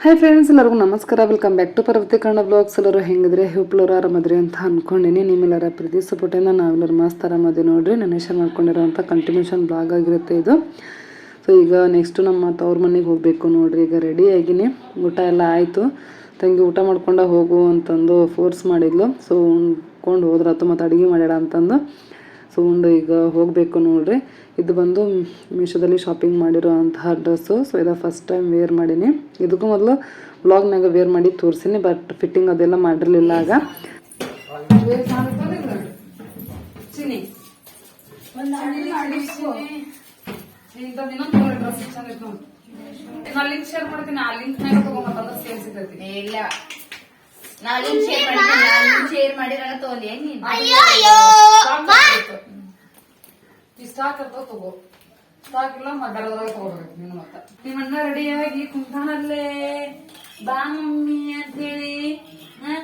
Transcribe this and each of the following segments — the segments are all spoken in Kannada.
ಹಾಯ್ ಫ್ರೆಂಡ್ಸ್ ಎಲ್ಲರಿಗೂ ನಮಸ್ಕಾರ. Welcome back to Parvathi Kannada blogs ಎಲ್ಲರೂ ಹೆಂಗಿದ್ರೆ? ಹುಬ್ಳೂರು ಆರಾಮದ್ರಿ ಅಂತ ಅನ್ಕೊಂಡಿನಿ. ನಿಮ್ಮೆಲ್ಲರ ಪ್ರೀತಿ ಸಪೋರ್ಟಿಂದ ನಾವೆಲ್ಲರೂ ಮಸ್ತ್ ಆರಾಮದಿ ನೋಡ್ರಿ. ನಾನು ಶೇರ್ ಮಾಡ್ಕೊಂಡಿರೋಂಥ ಕಂಟಿನ್ಯೂಷನ್ ಬ್ಲಾಗ್ ಆಗಿರುತ್ತೆ ಇದು. ಸೊ ಈಗ ನೆಕ್ಸ್ಟು ನಮ್ಮ ತವ್ರ ಮನೆಗೆ ಹೋಗಬೇಕು ನೋಡ್ರಿ. ಈಗ ರೆಡಿ ಆಗಿನಿ. ಊಟ ಎಲ್ಲ ಆಯಿತು. ತಂಗಿ ಊಟ ಮಾಡ್ಕೊಂಡ ಹೋಗು ಅಂತಂದು ಫೋರ್ಸ್ ಮಾಡಿದ್ಲು. ಸೊ ಉಣ್ಕೊಂಡು ಹೋದ್ರಾತು ಮತ್ತು ಅಡುಗೆ ಮಾಡ್ಯಾಡ ಅಂತಂದು. ಸೊ ಉಂಡು ಈಗ ಹೋಗಬೇಕು ನೋಡ್ರಿ. ಇದು ಬಂದು ಮೀಶೋದಲ್ಲಿ ಶಾಪಿಂಗ್ ಮಾಡಿರೋ ಅಂತಹ ಡ್ರೆಸ್ಸು ಸೊ ಇದು ಫಸ್ಟ್ ಟೈಮ್ ವೇರ್ ಮಾಡೀನಿ. ಇದಕ್ಕೂ ಮೊದಲು ವ್ಲಾಗ್ನಾಗ ವೇರ್ ಮಾಡಿ ತೋರಿಸಿನಿ ಬಟ್ ಫಿಟ್ಟಿಂಗ್ ಅದೆಲ್ಲ ಮಾಡಿರಲಿಲ್ಲ ಆಗ. ಲಿಂಕ್ ಶೇರ್ ಮಾಡ್ತೀನಿ ಆ ಲಿಂಕ್ ಮೇಲೆ ತಗೊಂಡ್ಬಂದ್ರೆ ಸೇಲ್ ಸಿಗ್ತೈತಿ. ಇಲ್ಲ. ನಾನು ಶೇರ್ ಶೇರ್ ನೀನು ಅಯ್ಯೋ ಸ್ಟಾಕ್ ತಗೋ. ಸ್ಟಾಕ್ ಇಲ್ಲ ನಿಮ್ಮ ತಗೋಬೇಕು ನೀನು ಮತ್ತ. ನಿಮ್ಮಣ್ಣ ರೆಡಿಯಾಗಿ ಕುಂತಾನಲ್ಲೇ. ಬಾ ಮಮ್ಮಿ ಅಂತ ಹೇಳಿ ಹ?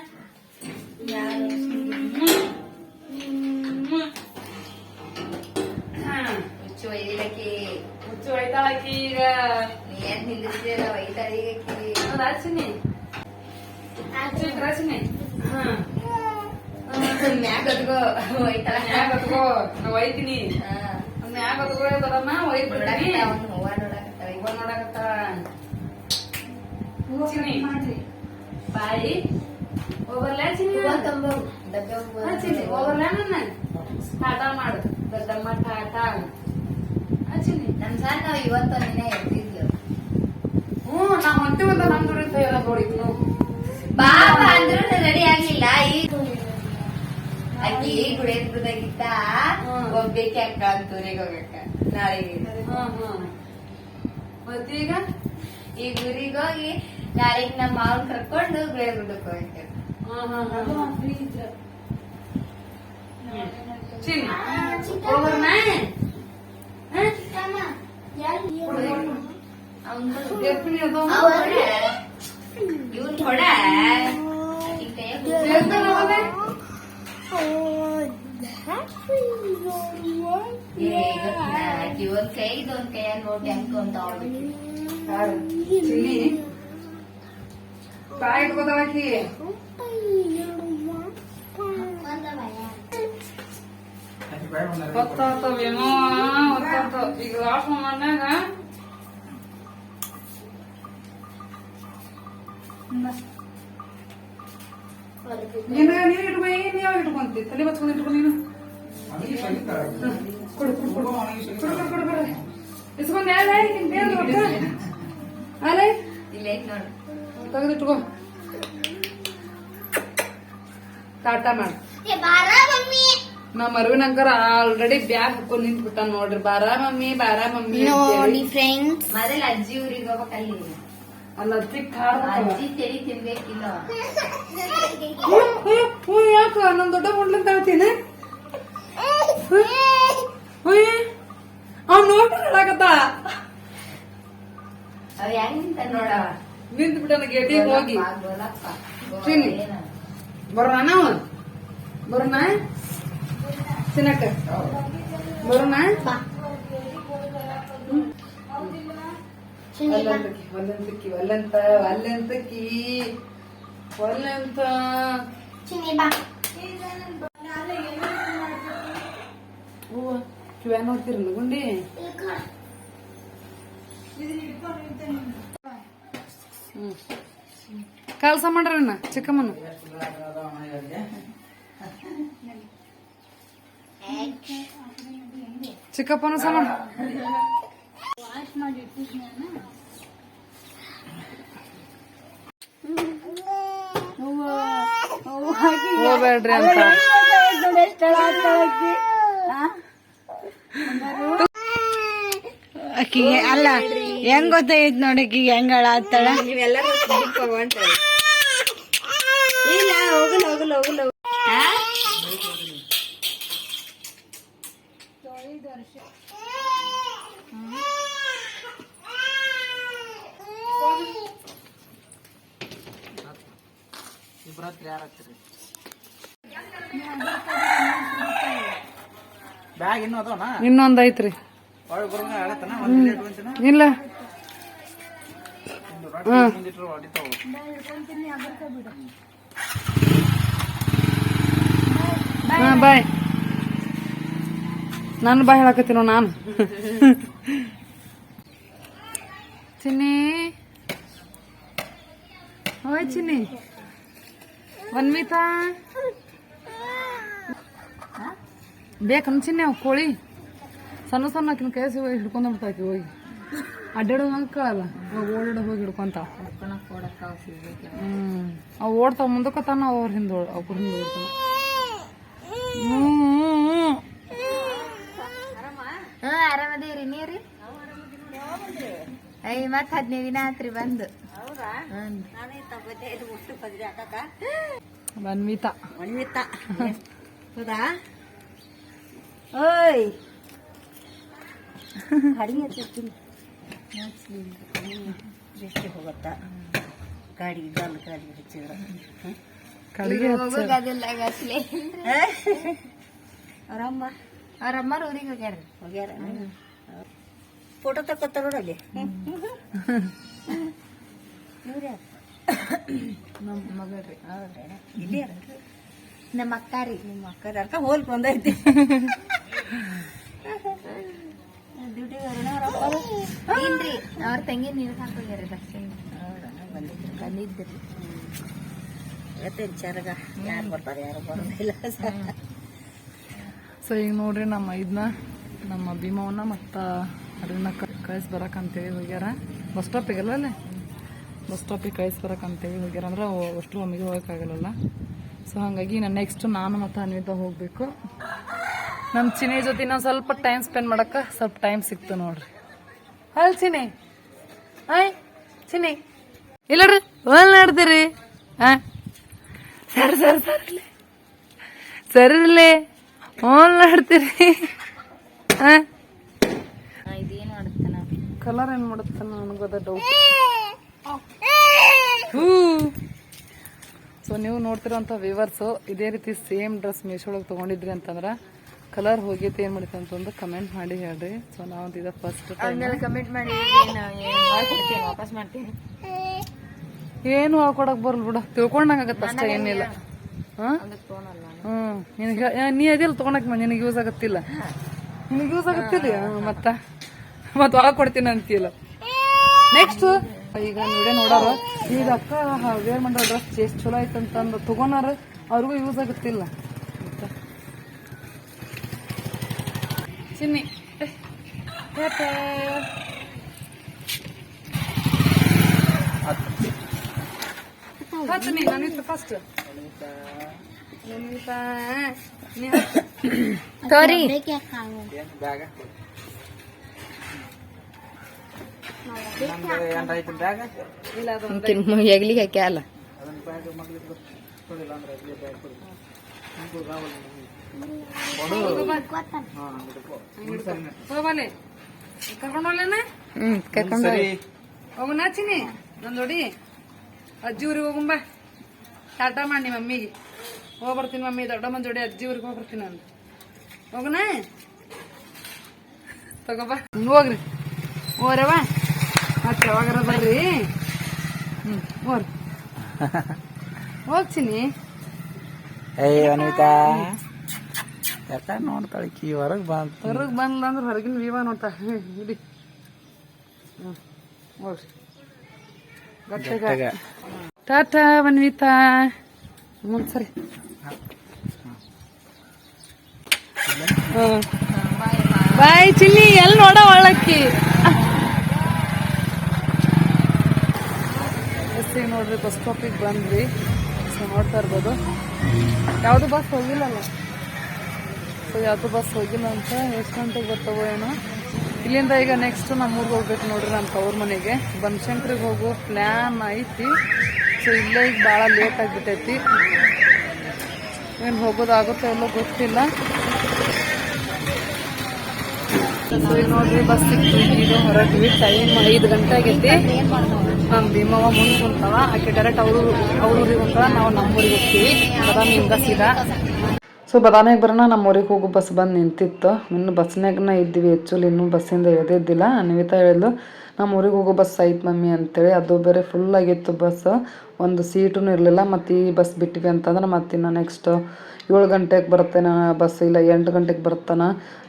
ಹ. ಹುಚ್ಚು ಒಯ್ದಿಲಕ್ಕಿ ಹುಚ್ಚು ಒಯ್ತಾಳಕ್ಕಿ ಈಗ ನೀ ಏನ್ ನಿಂದಿರ್ತೀರ ರಾಚಿನಿ ರಾಚಿನಿ ಹ ಮ್ಯಾಗ ಅದ್ಗೋ ಒಯ್ತಾಳ ಮ್ಯಾಗ ಹತ್ಕೋ. ನಾ ಒಯ್ತೀನಿ ಹಾ. ಮ್ಯಾಗ ಬರಮ್ಮ ಹೂವ ನೋಡಾಕತ್ತಾಳ. ನೋಡಕತ್ತಾಳ ಚಿನಿ. ಬಾಯಿ. ಹೋಗಲ್ಲ ಚಿನಿ. ಹೂವ ತಂಬು. ಡಬ್ಬೆ ಹೂವ ಹಾ, ಚಿನಿ. ಹೋಗಲ್ಲ ನನ್ನ. ಟಾಟ ಮಾಡು. ದೊಡ್ಡಮ್ಮ ಟಾಟ ಹಾ, ಚಿನಿ. ನಮ್ ಸಾರ್ ನಾವ್ ಇವತ್ತು ನಿನ್ನೆ ಎದ್ದಿದ್ಲು. ಹ್ಞೂ ನಾ ಹೊಂಟಿವಲ್ಲ ನಮ್ ದುಡಿತ ಎಲ್ಲ ನೋಡಿದ್ನು ಬಾಬಾ ಅಂದ್ರು ರೆಡಿ ಆಗ್ಲಿಲ್ಲ. ಈಗ ಅಕ್ಕಿ ಗುಡೇದ್ರದಾಗಿತ್ತ ಹ್ಮ್. ಹೋಗ್ಬೇಕಿ ಅಕ್ಕ ಅಂತೂರಿಗೆ ಹೋಗಕ್ಕ. ನಾಳೆಗೆ ಹ್ಮ್ ಹ್ಮ್. ಮತ್ತೀಗ? ಈ ಊರಿಗೆ ಹೋಗಿ ನಾಳೆಗೆ ನಮ್ಮ ಮಾವನ್ ಕರ್ಕೊಂಡು ಬೇರೆ ಗುಡ್ಡಕ್ಕೆ ಹೋಗ್ಬೇಕು. ಹ್ಮ್ ಇವನ್ ಥೋಡ ಎರ್ಪಿಣಿ ಹೋಗೋದೆ ಇವನ್ ಕೈ ಇದೊಂದ್ ಕೈಯಲ್ಲಿ ನೋಡಿ ಅನ್ಕೊಂತ ಯಾರು ಚಿನ್ನಿ ಬಾಯ್ ಇಟ್ಕೋತಾಳಕಿ ಗೊತ್ತಾಗ್ತವೇನೋ ಗೊತ್ತಾಗ್ತಾವ ಈಗ ಲಾಸ್ಟ್ ಮಾಡ್ಯಾಗ ಇಟ್ಕೊಂತಿ ತಲೆ ಬಚ್ಕೊಂಡು ಇಟ್ಕೊಂಡು ನೀನು. ಕೊಡು ಕೊಡು ಕೊಡು. ಕೊಡು ಕೊಡು ಕೊಡು. ಕೊಡು ಇಸ್ಕೊಂಡ್ ಯಾರ ಬೇರೆ ರೊಕ್ಕ. ಅಲ್ಲೇ ಇಲ್ಲ ನೋಡು. ತೆಗೆದಿಟ್ಕೋ. ಟಾಟಾ ಮಾಡು. ನಮ್ಮ ಅರವಿಂದ್ ಅಂಕರ್ ಆಲ್ರೆಡಿ ಬ್ಯಾಗ್ ಹಾಕೊಂಡು ನಿಂತ್ಬಿಟ್ಟ ನೋಡ್ರಿ. ಬಾರ ಮಮ್ಮಿ ಬಾರ ಮಮ್ಮಿ. ಫ್ರೆಂಡ್ಸ್ ಮೊದಲ ಅಜ್ಜಿ ಊರಿಗೆ ಹೋಗ್ಬೇಕಲ್ಲಿ ಅಲ್ಲ. ಅಜ್ಜಿ ತಲಿ ತಿನ್ಬೇಕಿಲ್ಲ ಹ್ಞೂ, ಯಾಕ? ನನ್ ದೊಡ್ಡ ಮುಡ್ಲಂತ ಹೇಳ್ತೀನಿ. ಅವ್ನು ನೋಡಿ ಹೇಳಾಕತ್ತ ಅವ್ ಹೆಂಗ್ ನಿಂತ ನೋಡ? ನಿಂತ್ ಬಿಟ್ಟನ ಗೇಟಿಗೆ ಹೋಗಿ. ಚಿನ್ನಿ. ಬರೋಣ ನಾವು ಬರೋಣ? ತಿನ್ನಕ? ಬರೋಣ? ಒಲ್ಲಂತಕಿ ಒಲ್ಲಂತಕಿ ಒಲ್ಲಂತ ಒಲ್ಲಂತಕಿ ಒಲ್ಲಂತ ಹೂವ ಕಿವ್ಯಾ ನೋಡ್ತೀರಿ ಗುಂಡಿ? ಕೆಲಸ ಮಾಡ್ರಣ್ಣ ಚಿಕ್ಕಮ್ಮನ. ಚಿಕ್ಕಪ್ಪನ ಸಮ ಹೋಗ್ಬೇಡ್ರಿ ಅಂತ. ಆಕಿಗೆ ಅಲ್ಲ ಹೆಂಗ್ ಗೊತ್ತಾಯ್ತು ನೋಡಿ ಅಕ್ಕಿಗೆ ಹೆಂಗ್ ಅಳಾತ್ತಾಳ ನೀವೆಲ್ಲರೂ ಇಲ್ಲ ಹೋಗಲ್ಲ ಹೋಗಲ್ಲ ಹೋಗಲ್ಲ. ಬ್ಯಾಗ್ ಇನ್ನೂ ಅದಾವನ? ಇನ್ನೊಂದ್ ಐತ್ರಿ. ಒಳಗೆ ಬರೋಂಗ ಆಗತ್ತನ ಒಂದು ಲೇಟ್ ಬಂತಿನ ಇಲ್ಲ. ಒಂದು ಹಾಂ. ಬಾಯ್. ನಾನು ಬಾಯ್ ಹೇಳಕತ್ತೀನೋ ನಾನು ಚಿನ್ನಿ ಓಯ್ ಚಿನ್ನಿ ವನ್ಮಿತಾ ಬೇಕನ್ ಚಿನ್ನಿ ಅವು ಕೋಳಿ? ಸಣ್ಣ ಸಣ್ಣ ಆಕಿನ ಹೋಗಿ ಹಿಡ್ಕೊಂಡ್ ಬಿಡ್ತಾಕಿ ಹೋಗಿ. ಅಡ್ಡಾಡೋದು ಮಕ್ಕಳಲ್ಲ ಇವಾಗ ಓಡಾಡ ಹೋಗಿ ಹಿಡ್ಕೊಂತ. ಹ್ಮ್. ಅವು ಓಡ್ತಾವ ಮುಂದಕ್ಕತ್ತಾನ ಅವ್ರ ಹಿಂದೆ ಅವ್ರ ಹಿಂದೆ ಓಡ್ತಾವ. ಹ್ಞೂ ಆರಾಮದೇವ್ರಿ ನೀರಿ ಐ ಮತ್ ಹದಿನೈದು ದಿನ ಆತ್ರಿ ಬಂದು. ವನ್ಮಿತಾ ಹೌದಾ? ಓಯ್. ಅಡಿಗೆ ಹತ್ತಿರ್ತೀನಿ ಹೋಗತ್ತ? ಗಾಡಿ ಗಲ್ ಗಾಡಿ ಹಚ್ಚಿದ್ರ. ಕಡೆಗೆ ಹೋಗೋದಿಲ್ಲ ಗಸ್ಲೆ ಅವರಮ್ಮ ಅವರಮ್ಮ ಊರಿಗೆ ಹೋಗ್ಯಾರ. ಹೋಗ್ಯಾರ? ಫೋಟೋ ತಕ್ಕೊತಾರ ನೋಡಲ್ಲಿ ನಮ್ಮ ಮಗಳ್ರಿ ಇಲ್ಲಿ ನಮ್ಮ ಅಕ್ಕ ರೀ ನಿಮ್ಮ ಅಕ್ಕ ಅರ್ಕ ಹೋಲ್ ಬಂದೈತಿ. ಡ್ಯೂಟಿ ಇಲ್ರಿ ಅವ್ರ ತಂಗಿ ನೀರು ಹಾಕೋಗ್ಯಾರ ಬಸ್ ಬಂದಿದ್ರಿ. ಇವತ್ತೇನು ಚರಗ ಯಾರು ಬರ್ತಾರೆ ಯಾರು ಬರೋದಿಲ್ಲ. ಸೊ ಈಗ ನೋಡ್ರಿ ನಮ್ಮ ಇದನ್ನ ನಮ್ಮ ಭೀಮವನ್ನ ಮತ್ತು ಅದನ್ನ ಕಳಿಸಿ ಬರಕಂತೇಳಿ ಹೋಗ್ಯಾರ. ಬಸ್ ಸ್ಟಾಪಿಗೆಲ್ಲ ಅಲ್ಲೇ? ಬಸ್ ಸ್ಟಾಪಿಗೆ ಕಳಿಸ್ಬರಕ್ಕೆ ಅಂತೇಳಿ ಹೋಗ್ಯಾರ ಅಂದ್ರೆ ಅಷ್ಟು ಒಮ್ಮಿಗೆ ಹೋಗೋಕ್ಕಾಗಲ್ಲ ಸೊ ಹಾಗಾಗಿ ನಾನು ನೆಕ್ಸ್ಟ್ ನಾನು ಮತ್ತು ಅನ್ವಿತಾ ಹೋಗಬೇಕು. ನಮ್ಮ ಚಿನಿ ಜೊತೆ ನಾವು ಸ್ವಲ್ಪ ಟೈಮ್ ಸ್ಪೆಂಡ್ ಮಾಡಕ್ಕೆ ಸ್ವಲ್ಪ ಟೈಮ್ ಸಿಕ್ತು ನೋಡ್ರಿ. ಅಲ್ಲಿ ಚಿನಿ ಆಯ್ ಚಿನಿ ಇಲ್ಲಡ್ರಿ ಒಲ್ ನೋಡ್ತೀರಿ ಹಾಂ ಸರಿ ಸರಿ ಸರಿ ಸರಿ ಇರಲಿ. ಓಲ್ ನೋಡ್ತೀರಿ ಹಾಂ ಇದೇನು ಮಾಡುತ್ತಾನ ಕಲರ್ ಏನು ಮಾಡುತ್ತಾನ? ಅದ ಡೌಟ್ ಹೂ. ಸೊ ನೀವು ನೋಡ್ತಿರೋಂಥ ವಿವರ್ಸು ಇದೇ ರೀತಿ ಸೇಮ್ ಡ್ರೆಸ್ ಮೀಶೋಳಗೆ ತಗೊಂಡಿದ್ರಿ ಅಂತಂದ್ರೆ ಕಲರ್ ಹೋಗೈತೆ ಏನು ಅಂತ ಅಂತಂದು ಕಮೆಂಟ್ ಮಾಡಿ ಹೇಳ್ರಿ. ಸೊ ನಾವು ಇದ ಫಸ್ಟ್ ಏನು ಕಮೆಂಟ್ ಮಾಡಿ ವಾಪಸ್ ಮಾಡ್ತೀನಿ. ಏನು ಹಾಕೊಡಕ್ ಬರಲ್ ಬಿಡ. ತಿಳ್ಕೊಂಡಂಗಾಗತ್ತೆ ಅಷ್ಟೇ ಏನಿಲ್ಲ. ಹಾಂ? ಅದಕ್ಕೆ ತೊಗೊಳಲ್ಲ ಹ್ಞೂ ನಿನಗೆ ನೀ ಅದಿಲ್ಲ ತಗೊಂಡಕ್ ನಿನಗೆ ಯೂಸ್ ಆಗತ್ತಿಲ್ಲ. ನಿನಗೆ ಯೂಸ್ ಆಗತ್ತಿಲ್ಲ? ಮತ್ತ ಮತ್ತ? ಒಳಗೆ ಕೊಡ್ತೀನಿ ಅಂತೀಲ್ಲ ನೆಕ್ಸ್ಟ್ ಈಗ ವಿಡಿಯೋ ನೋಡೋರು? ಈಗ ಅಕ್ಕ ವೇರ್ ಮಾಡೋ ಡ್ರೆಸ್ ಎಷ್ಟು ಚಲೋ ಐತೆ ಅಂತಂದು ತಗೋನಾರ ಅವ್ರಿಗೂ ಯೂಸ್ ಆಗುತ್ತಿಲ್ಲ. ಚಿನ್ನಿ. ಫಸ್ಟ್ ತೋರಿ. ಎಗ್ಲಿಗೆ ಹಾಕಿ ಅಲ್ಲ ಹ್ಮ್ ಕರ್ಕೊಂಡು ಹೋಗುಣ ಚಿನಿ ನಂದು ನೋಡಿ ಅಜ್ಜಿ ಊರಿಗೆ ಹೋಗುಂಬ ಟಾಟಾ ಮಾಡಿ ಮಮ್ಮಿಗೆ ಹೋಗಿ ಬರ್ತೀನಿ ಮಮ್ಮಿ ದೊಡ್ಡಮ್ಮನ ಜೋಡಿ ಅಜ್ಜಿ ಊರಿಗೆ ಹೋಗಿ ಬರ್ತೀನಿ ನಾನು ಹೋಗುಣ ತಗೋಬಾ ಹೋಗ್ರಿ ಹೋರವ ಮತ್ತೆ ಯಾವಾಗಾರ ಬರ್ರಿ? ಹೋರಿ. ಹೋಗ್ತೀನಿ. ಏಯ್ ಅನಿತಾ ಯಾಕ ನೋಡ್ತಾಳೆ ಕಿ ಹೊರಗೆ ಬಂತ ಹೊರಗೆ ಬಂದ್ಲ ಅಂದ್ರೆ ಹೊರಗಿನ ವಿವ ನೋಡ್ತಾ ಇಡಿ ಟಾಟಾ ಅನ್ವಿತಾ ಹ್ಞೂ ಸರಿ. ಬಾಯ್ ಚಿನ್ನಿ ಎಲ್ಲಿ ನೋಡ ಒಳಕ್ಕಿ ಎಸ್ ಈಗ ನೋಡ್ರಿ ಬಸ್ ಸ್ಟಾಪಿಗೆ ಬಂದ್ವಿ. ಸೊ ನೋಡ್ತಾ ಇರ್ಬೋದು. ಯಾವುದು ಬಸ್ ಹೋಗಿಲ್ಲಲ್ಲ? ಸೊ ಯಾವುದು ಬಸ್ ಹೋಗಿಲ್ಲ ಅಂತ ಎಷ್ಟು ಗಂಟೆಗೆ ಬರ್ತಾವೋ ಏನೋ. ಇಲ್ಲಿಂದ ಈಗ ನೆಕ್ಸ್ಟ್ ನಮ್ಮೂರಿಗೆ ಹೋಗ್ಬೇಕು ನೋಡ್ರಿ ನಮ್ಮ ತವ್ರ ಮನೆಗೆ. ಬನಶಂಕರಿಗೆ ಹೋಗೋ ಪ್ಲ್ಯಾನ್ ಐತಿ. ಸೊ ಇಲ್ಲೇ ಈಗ ಭಾಳ ಲೇಟ್ ಆಗಿಬಿಟ್ಟೈತಿ. ಏನು ಹೋಗೋದಾಗುತ್ತೋ ಎಲ್ಲೋ ಗೊತ್ತಿಲ್ಲ. ಸೊ ಈಗ ನೋಡ್ರಿ ಬಸ್ ಸಿಕ್ತು. ಈಗ ಹೊರಟ್ವಿ. ಟೈಮ್ ಐದು ಗಂಟೆ ಆಗೈತಿ. ನಮ್ಮ ಭೀಮವ್ವ ಮುಂದೆ ಕುಂತಾವ, ಆಕೆ ಡೈರೆಕ್ಟ್ ಅವರು, ಅವ್ರ ಊರಿಗೆ ಕುಂತಾವ ನಾವು ನಮ್ಮ ಊರಿಗೆ ಹೋಗ್ತೀವಿ. ಬದಾಮಿಯಿಂದ ಸೀದಾ. ಸೊ ಬದಾಮಿಗೆ ಬರೋಣ ನಮ್ಮ ಊರಿಗೆ ಹೋಗೋ, ಬಸ್ ಬಂದು ನಿಂತಿತ್ತು. ಇನ್ನು ಬಸ್ನಾಗನ ಇದ್ದೀವಿ ಆ್ಯಕ್ಚುಲಿ ಇನ್ನೂ ಬಸ್ಸಿಂದ ಇಳಿದಿದ್ದಿಲ್ಲ. ಅನ್ವಿತಾ ಹೇಳಿದ್ಲು ನಮ್ಮ ಊರಿಗೆ ಹೋಗೋ ಬಸ್ ಐತೆ ಮಮ್ಮಿ ಅಂತೇಳಿ. ಅದು ಬೇರೆ ಫುಲ್ ಆಗಿತ್ತು ಬಸ್. ಒಂದು ಸೀಟೂ ಇರಲಿಲ್ಲ. ಮತ್ತು ಈ ಬಸ್ ಬಿಟ್ವಿ ಅಂತಂದ್ರೆ ಮತ್ತಿನ್ನು ನೆಕ್ಸ್ಟ್ ಏಳು ಗಂಟೆಗೆ ಬರ್ತೇನೆ ಬಸ್. ಇಲ್ಲ, ಎಂಟು ಗಂಟೆಗೆ ಬರ್ತಾನೆ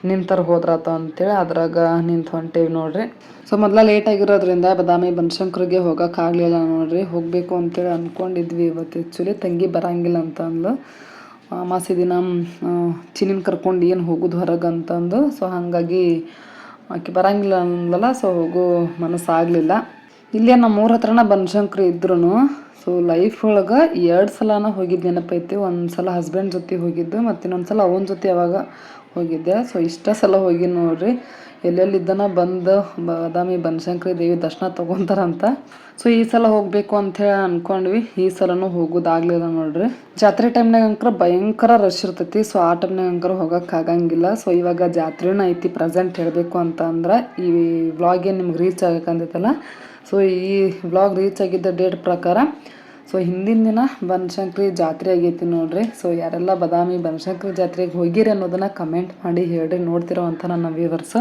ನಿಂತರ ಹೋದ್ರಾತ ಅಂತೇಳಿ ಅದ್ರಾಗ ನಿಂತು ಹೊಂಟೇವಿ ನೋಡ್ರಿ. ಸೊ, ಮೊದಲ ಲೇಟ್ ಆಗಿರೋದ್ರಿಂದ ಬದಾಮಿ ಬನಶಂಕರಿಗೆ ಹೋಗೋಕ್ಕಾಗಲಿಲ್ಲ ನೋಡ್ರಿ. ಹೋಗಬೇಕು ಅಂತೇಳಿ ಅಂದ್ಕೊಂಡಿದ್ವಿ ಇವತ್ತು ಆ್ಯಕ್ಚುಲಿ ತಂಗಿ ಬರಂಗಿಲ್ಲ ಅಂತ ಅಂದ್ಲು ಅಮಾಸೆ ದಿನ ಚಿನಿನ ಕರ್ಕೊಂಡು ಏನು ಹೋಗೋದು ಹೊರಗೆ ಅಂತಂದು. ಸೊ, ಹಾಗಾಗಿ ಆಕೆ ಬರಂಗಿಲ್ಲ ಅಂದಲ್ಲ ಸೊ ಹೋಗೋ ಮನಸ್ಸಾಗಲಿಲ್ಲ. ಇಲ್ಲೇ ನಮ್ಮ ಊರ ಹತ್ರನ ಬನಶಂಕರಿ ಇದ್ರು ಸೊ ಲೈಫ್ ಒಳಗೆ ಎರಡು ಸಲನ ಹೋಗಿದ್ದು ನೆನಪೈತಿ. ಒಂದು ಸಲ ಹಸ್ಬೆಂಡ್ ಜೊತೆ ಹೋಗಿದ್ದು ಮತ್ತು ಇನ್ನೊಂದು ಸಲ ಅವನ ಜೊತೆ ಯಾವಾಗ ಹೋಗಿದ್ದೆ. ಸೊ ಇಷ್ಟ ಸಲ ಹೋಗಿ ನೋಡ್ರಿ. ಎಲ್ಲೆಲ್ಲಿದ್ದನ ಬಂದು ಬಾದಾಮಿ ಬನಶಂಕರಿ ದೇವಿ ದರ್ಶನ ತೊಗೊತಾರಂತ. ಸೊ ಈ ಸಲ ಹೋಗಬೇಕು ಅಂಥೇಳಿ ಅಂದ್ಕೊಂಡ್ವಿ ಈ ಸಲನೂ ಹೋಗೋದಾಗ್ಲಿಲ್ಲ ನೋಡ್ರಿ. ಜಾತ್ರೆ ಟೈಮ್ನಾಗ ಅಂಕರ ಭಯಂಕರ ರಶ್ ಇರ್ತೈತಿ. ಸೊ ಆ ಟೈಮ್ನಾಗ ಅಂಕರ ಹೋಗಕ್ಕೆ ಆಗಂಗಿಲ್ಲ. ಸೊ ಇವಾಗ ಜಾತ್ರೆನೂ ಐತಿ ಪ್ರೆಸೆಂಟ್ ಹೇಳಬೇಕು ಅಂತ ಅಂದ್ರೆ ಈ ವ್ಲಾಗ್ ನಿಮ್ಗೆ ರೀಚ್ ಆಗಕ್ಕಂತೈತಲ್ಲ ಸೊ ಈ ವ್ಲಾಗ್ ರೀಚ್ ಆಗಿದ್ದ ಡೇಟ್ ಪ್ರಕಾರ ಸೊ ಹಿಂದಿನ ದಿನ ಬನಶಂಕರಿ ಜಾತ್ರೆ ಆಗೈತಿ ನೋಡ್ರಿ. ಸೊ ಯಾರೆಲ್ಲ ಬದಾಮಿ ಬನಶಂಕರಿ ಜಾತ್ರೆಗೆ ಹೋಗಿರಿ ಅನ್ನೋದನ್ನ ಕಮೆಂಟ್ ಮಾಡಿ ಹೇಳ್ರಿ, ನೋಡ್ತಿರೋ ಅಂತ ನನ್ನ ವ್ಯೂವರ್ಸ್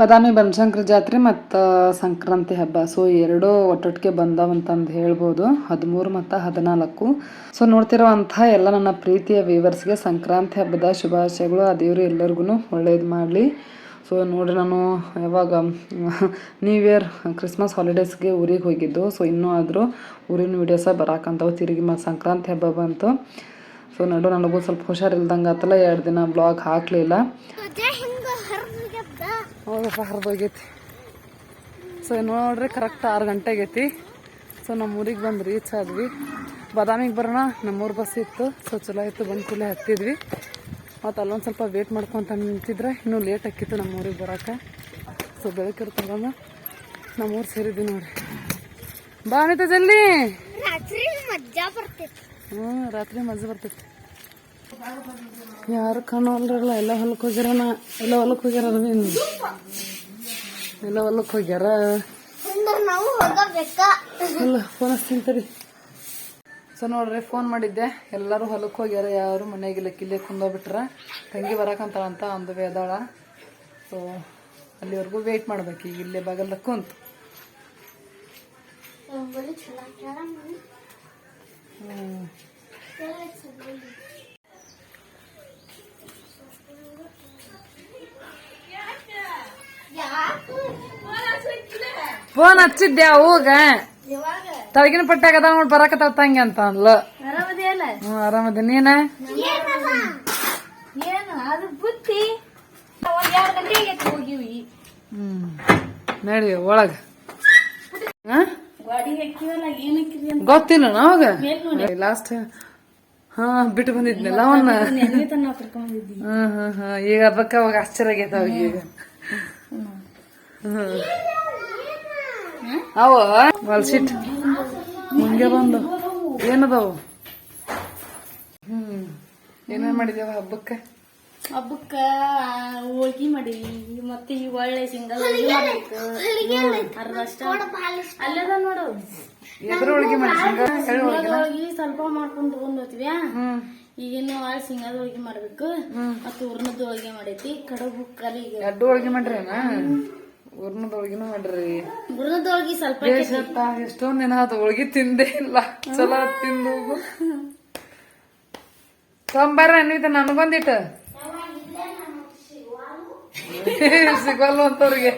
ಬದಾಮಿ ಬನಶಂಕರಿ ಜಾತ್ರೆ ಮತ್ತು ಸಂಕ್ರಾಂತಿ ಹಬ್ಬ. ಸೊ ಎರಡೂ ಒಟ್ಟೊಟ್ಟಿಗೆ ಬಂದವಂತಂದು ಹೇಳ್ಬೋದು. ಹದಿಮೂರು ಮತ್ತು ಹದಿನಾಲ್ಕು. ಸೊ ನೋಡ್ತಿರೋ ಅಂಥ ಎಲ್ಲ ನನ್ನ ಪ್ರೀತಿಯ ವ್ಯೂವರ್ಸ್ಗೆ ಸಂಕ್ರಾಂತಿ ಹಬ್ಬದ ಶುಭಾಶಯಗಳು. ಆ ದೇವರು ಎಲ್ಲರಿಗೂ ಒಳ್ಳೇದು ಮಾಡಲಿ. ಸೊ ನೋಡಿ ನಾನು ಯಾವಾಗ ನ್ಯೂ ಇಯರ್ ಕ್ರಿಸ್ಮಸ್ ಹಾಲಿಡೇಸ್ಗೆ ಊರಿಗೆ ಹೋಗಿದ್ದು. ಸೊ ಇನ್ನೂ ಆದರೂ ಊರಿನ ವೀಡಿಯೋಸ ಬರಾಕಂತವು. ತಿರುಗಿ ಮತ್ತು ಸಂಕ್ರಾಂತಿ ಹಬ್ಬ ಬಂತು. ಸೊ ನಡು ನನಗೂ ಸ್ವಲ್ಪ ಹುಷಾರಿಲ್ದಂಗೆ ಆತಲ್ಲ. ಎರಡು ದಿನ ಬ್ಲಾಗ್ ಹಾಕಲಿಲ್ಲ. ಹೌದಪ್ಪ ಹರಿದೋಗೈತಿ ಸೊ ನೋಡ್ರಿ ಕರೆಕ್ಟ್ ಆರು ಗಂಟೆ ಆಗೈತಿ ಸೊ ನಮ್ಮ ಊರಿಗೆ ಬಂದು ರೀಚ್ ಆದ್ವಿ. ಬಾದಾಮಿಗೆ ಬರೋಣ. ನಮ್ಮೂರು ಬಸ್ ಇತ್ತು. ಸೊ ಚಲೋ ಇತ್ತು ಬಂದು ಕೂಡಲೇ ಹತ್ತಿದ್ವಿ. ಮತ್ತು ಅಲ್ಲೊಂದು ಸ್ವಲ್ಪ ವೇಟ್ ಮಾಡ್ಕೊತ ನಿಂತಿದ್ರೆ ಇನ್ನೂ ಲೇಟ್ ಆಕಿತ್ತು ನಮ್ಮ ಊರಿಗೆ ಬರೋಕೆ. ಸೊ ಬೆಳಕಿರ್ ನಮ್ಮ ಊರು ಸೇರಿದ್ವಿ ನೋಡ್ರಿ. ಬಾ ಅನಿತಾ ಜಲ್ದಿ. ರಾತ್ರಿ ಮಜ್ಜಾ ಬರ್ತೈತಿ ಹ್ಞೂ ರಾತ್ರಿ ಮಜಾ ಬರ್ತೈತಿ ಯಾರು ಕಾಣೋಲ್ರಲ್ಲ ಎಲ್ಲ ಹೊಲಕ್ಕೆ ಹೋಗ್ಯಾರನ? ಎಲ್ಲ ಹೊಲಕ್ಕೆ ಹೋಗ್ಯಾರ ನೀನು? ಎಲ್ಲ ಹೊಲಕ್ಕೆ ಹೋಗ್ಯಾರ? ಇಲ್ಲ ಫೋನ್ ತಿಂತರಿ ಸೊ ನೋಡ್ರಿ ಫೋನ್ ಮಾಡಿದ್ದೆ. ಎಲ್ಲರೂ ಹೊಲಕ್ಕೆ ಹೋಗ್ಯಾರ ಯಾರು ಮನೆಗಿಲ್ಲ ಕಿಲ್ಲೆ ಕುಂದೋಗ್ಬಿಟ್ರ. ತಂಗಿ ಬರಕಂತಾಳಂತ ಒಂದು ವೇದಾಳ ಸೊ ಅಲ್ಲಿವರೆಗೂ ವೆಯ್ಟ್ ಮಾಡ್ಬೇಕು. ಈಗ ಇಲ್ಲೇ ಬಾಗಲ್ದ ಕುಂತು. ಫೋನ್ ಹಚ್ಚಿದ್ದೆ ಅವಾಗ ತಳಗಿನ ಪಟ್ಟಾಗ ಅದ ನೋಡಿ ಬರಾಕ ತಂಗಿ ಅಂತ ಆರಾಮದಿಯಲ್ಲ ಹ್ಞೂ ಆರಾಮದ. ನೀನ? ಹ್ಮ್ ನಡಿ ಒಳಗ. ಗೊತ್ತಿಲ್ಲ ನಾವಾಗ ಲಾಸ್ಟ್ ಹಾ ಬಿಟ್ಟು ಬಂದಿದ್ನಲ್ಲ ಅವನ್ನ ಹ್ಮ್ ಹ್ಮ್ ಹ್ಮ್. ಈಗ ಅದಕ್ಕ ಅವಾಗ ಆಶ್ಚರ್ಯ ಆಗೈತೆ ಅವಾಗ ಈಗ. ಹ್ಮ್. ಅವ? ವಲ್ಸಿಟ್ ಮುಂಗೆ ಬಂದು. ಏನದವು? ಹ್ಮ್. ಏನೇನ್ ಮಾಡಿದೇವ ಹಬ್ಬಕ್ಕೆ? ಹಬ್ಬಕ್ಕ ಹೋಳ್ಗಿ ಮಾಡೀವಿ. ಮತ್ತೆ ಈ ಒಳ್ಳೆ ಸಿಂಗಲ್ ಅಲ್ಲದ ನೋಡು. ಹೋಳಿಗೆ ಸ್ವಲ್ಪ ಮಾಡ್ಕೊಂಡು ತಗೊಂಡ್ ಹೋಗ್ತೀವಿ. ಹ್ಮ್. ಈಗಿನ್ನು ಒಳ್ಳೆ ಸಿಂಗದ ಹೋಳ್ಗಿ ಮಾಡ್ಬೇಕು. ಮತ್ತೆ ಉರ್ನದ ಹೋಳ್ಗಿ ಮಾಡೈತಿ. ಕಡಬು ಕಲಿಗೆ ಎರಡು ಹೋಳಿಗೆ ಮಾಡ್ರೇನ? ಊರ್ನದ ಹೋಳಿಗೆನೂ ಮಾಡ್ರಿ ಉರ್ನದ ಹೋಳ್ಗಿ ಸ್ವಲ್ಪ ಎಷ್ಟೊಂದ್ ದಿನ ಅದು ಹೋಳ್ಗಿ ತಿಂದೇ ಇಲ್ಲ. ಚಲೋ ತಿಂದು ತೊಂಬಾರ ಅನ್ವಿತ ನನಗೊಂದಿಟ್ಟು ಸಿಗಲ್ಲ ಅಂತವ್ರಿಗೆ.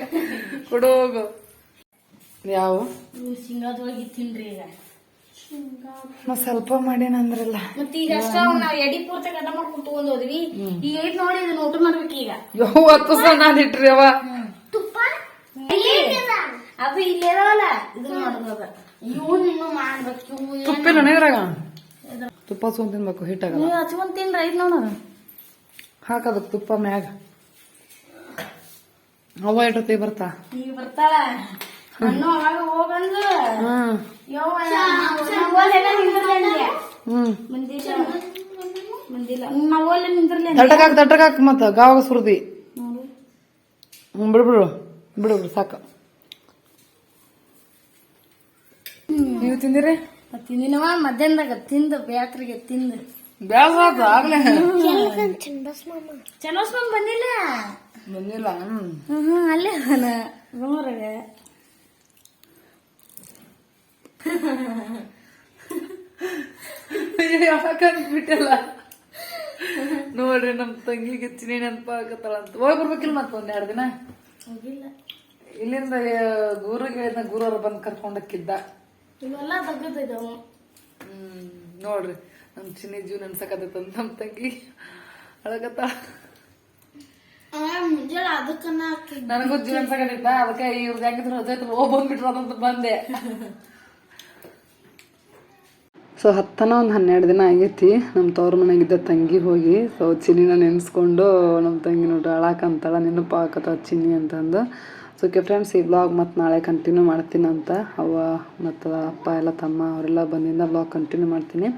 ಕೊಡು ಹೋಗು. ಯಾವ? ತಿನ್ರಿ ಈಗ. ಸ್ವಲ್ಪ ಮಾಡೇನಂದ್ರಲ್ಲ ಮತ್ತೆ ಈಗ ಅಷ್ಟ ನಾವ್ ಎಡಿ ಪೂರ್ತಿ ಮಾಡ್ಕೊಂಡು ತಗೊಂಡ್ ಹೋದ್ವಿ. ಈಗ ನೋಡಿ ಇದನ್ನ ಊಟ ಮಾಡ್ಬೇಕು ಈಗ. ಹತ್ತು ಸಣ್ಣ ಇಟ್ರಿ ಅವ ತುಪ್ಪ ಅದು ಇಲ್ಲಿರಲ್ಲ ಇದನ್ನ ಮಾಡೋದ ಇವನ್ ಇನ್ನು ಮಾಡ್ಬೇಕು. ಇವು ತುಪ್ಪಿಲ್ಲ ಇದ್ರಾಗ? ತುಪ್ಪ ಸುಮ್ ತಿನ್ಬೇಕು ಹಿಟ್ಟಾಗ ನೀವು ಹಚ್ಕೊಂಡ್ ತಿನ್ರ ಐತ್ ನೋಡ ಹಾಕದಕ್ ತುಪ್ಪ ಮ್ಯಾಗ. ಅವ ಇಟ್ಟತಿ ಬರ್ತಾ? ಈಗ ಬರ್ತಾಳ. ಅಣ್ಣ ಅವಾಗ ಹೋಗಂದು. ಹ್ಮ್ ಯವ್ವ ನಿಂದ್ರಲ್ಲ ಹ್ಮ್. ನಿಂದ್ರಲ್ಲ ಮತ್ತ ಗಾವಾಗ ಸುರ್ದಿ. ಹ್ಮ್ ಬಿಡು. ಬಿಡು ಸಾಕು. ನೀವು ತಿಂದಿರಿ? ತಿಂದಿನವ ಮಧ್ಯಾಹ್ನದಾಗ ತಿಂದು ಬ್ಯಾತ್ರಿಗೆ ತಿಂದು. ಬಂದಿಲ್ಲ? ಬಂದಿಲ್ಲ ಹ್ಮ್. ಅಲ್ಲೇ ಅವನ ರೂಮರಾಗ ಬಿಟ್ಟಲ್ಲ? ನೋಡ್ರಿ ನಮ್ ತಂಗಿಗೆ ಚಿನಿ ಅಂತ. ಹೋಗಿ ಬರ್ಬೇಕಿಲ್ಲ ಮತ್ತ ಒಂದ್ ಎರಡು ದಿನ? ಹೋಗಿಲ್ಲ. ಇಲ್ಲಿಂದ ಗುರುಗೆ ಗುರುವ್ರು ಬಂದ್ ಕರ್ಕೊಂಡಕ್ಕಿದ್ದ ಇವೆಲ್ಲ ತೆಗೆದಿದ್ದವು. ಹ್ಮ್ ನೋಡ್ರಿ. ನಮ್ ಚಿನ್ನಿ ಜೀವ ನೆನ್ಸಕತ್ತೈತ ನಮ್ ತಂಗಿ. ಅಳಗತ್ತ ಮುಂಜಾನೆ ಅದಕ್ಕನ್ನ ನನಗೂ ಜೀವನ ನೆನ್ಸಕತ್ತೈತ. ಅದಕ್ಕೆ ಇವ್ರದ್ದು ಹೆಂಗಿದ್ರು ರಜೆ ಐತಲ್ಲ ಹೋಗ್ ಬಂದ್ಬಿಟ್ರ ಅಂತ ಬಂದೆ. ಸೊ ಹತ್ತನ ಒಂದು ಹನ್ನೆರಡು ದಿನ ಆಗೈತಿ. ನಮ್ಮ ತವ್ರ ಮನೆಗಿದ್ದ ತಂಗಿ ಹೋಗಿ, ಸೊ ಚಿನ್ನಿನ ನೆನೆಸ್ಕೊಂಡು ನಮ್ಮ ತಂಗಿ ನೋಡ್ರಿ ಅಳಾಕಂತಾಳ ನೆನಪು ಹಾಕತ್ತ ಚಿನ್ನಿ ಅಂತಂದು. ಸೊ ಓಕೆ ಫ್ರೆಂಡ್ಸ್ ಈ ಬ್ಲಾಗ್ ಮತ್ತು ನಾಳೆ ಕಂಟಿನ್ಯೂ ಮಾಡ್ತೀನಿ ಅಂತ. ಅವ್ವ ಮತ್ತು ಅಪ್ಪ ಎಲ್ಲ ತಮ್ಮ ಅವರೆಲ್ಲ ಬಂದಿಂದ ಬ್ಲಾಗ್ ಕಂಟಿನ್ಯೂ ಮಾಡ್ತೀನಿ.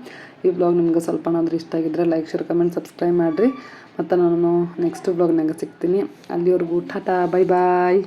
ಈ ಬ್ಲಾಗ್ ನಿಮ್ಗೆ ಸ್ವಲ್ಪನಾದ್ರೂ ಇಷ್ಟ ಆಗಿದ್ರೆ ಲೈಕ್ ಶೇರ್ ಕಮೆಂಟ್ ಸಬ್ಸ್ಕ್ರೈಬ್ ಮಾಡಿರಿ. ಮತ್ತು ನಾನು ನೆಕ್ಸ್ಟ್ ಬ್ಲಾಗ್ನಾಗ ಸಿಗ್ತೀನಿ. ಅಲ್ಲಿವರೆಗೂ ಟಾಟಾ ಬೈ ಬಾಯ್